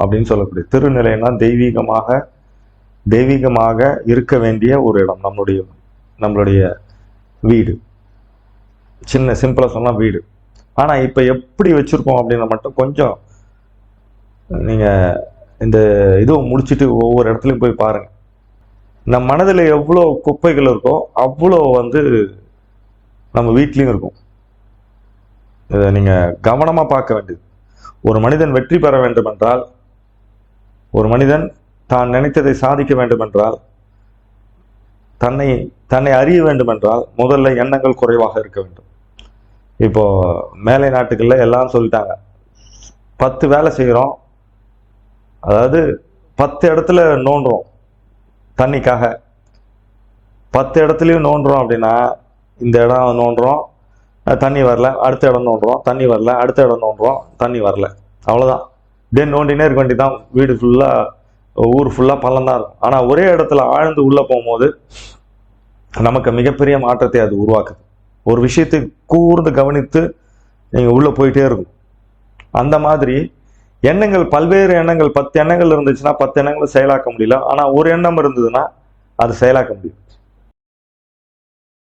அப்படின்னு சொல்லக்கூடிய திருநிலைன்னா தெய்வீகமாக தெய்வீகமாக இருக்க வேண்டிய ஒரு இடம் நம்மளுடைய நம்மளுடைய வீடு. சின்ன சிம்பிளாக சொன்னால் வீடு. ஆனா இப்போ எப்படி வச்சிருக்கோம் அப்படின்னு மட்டும் கொஞ்சம் நீங்க இந்த இதுவும் முடிச்சிட்டு ஒவ்வொரு இடத்துலையும் போய் பாருங்க. நம் மனதில் எவ்வளோ குப்பைகள் இருக்கோ அவ்வளோ வந்து நம்ம வீட்லேயும் இருக்கும். இதை நீங்கள் கவனமாக பார்க்க வேண்டியது. ஒரு மனிதன் வெற்றி பெற வேண்டும் என்றால் ஒரு மனிதன் தான் நினைத்ததை சாதிக்க வேண்டுமென்றால் தன்னை தன்னை அறிய வேண்டுமென்றால் முதல்ல எண்ணங்கள் குறைவாக இருக்க வேண்டும். இப்போ மேலை நாட்டுகளில் எல்லாம் சொல்லிட்டாங்க பத்து வேலை செய்கிறோம் அதாவது பத்து இடத்துல நோண்டுறோம் தண்ணிக்காக. பத்து இடத்துலையும் நோண்டுறோம் அப்படின்னா இந்த இடம் நோண்டுறோம் தண்ணி வரல அடுத்த இடம் நோண்டுறோம் தண்ணி வரல அடுத்த இடம் நோண்டுறோம் தண்ணி வரல. அவ்வளோதான் தென் நோண்டினே இருக்க வேண்டியதான் வீடு ஃபுல்லாக ஊர் ஃபுல்லாக பள்ளம் தான் இருக்கும் ஆனால் ஒரே இடத்துல ஆழ்ந்து உள்ளே போகும்போது நமக்கு மிகப்பெரிய மாற்றத்தை அது உருவாக்குது. ஒரு விஷயத்தை கூர்ந்து கவனித்து நீங்கள் உள்ளே போயிட்டே இருக்கும். அந்த மாதிரி எண்ணங்கள் பல்வேறு எண்ணங்கள் பத்து எண்ணங்கள் இருந்துச்சுன்னா பத்து எண்ணங்களை செயலாக்க முடியல. ஆனால் ஒரு எண்ணம் இருந்ததுன்னா அது செயலாக்க முடியும்.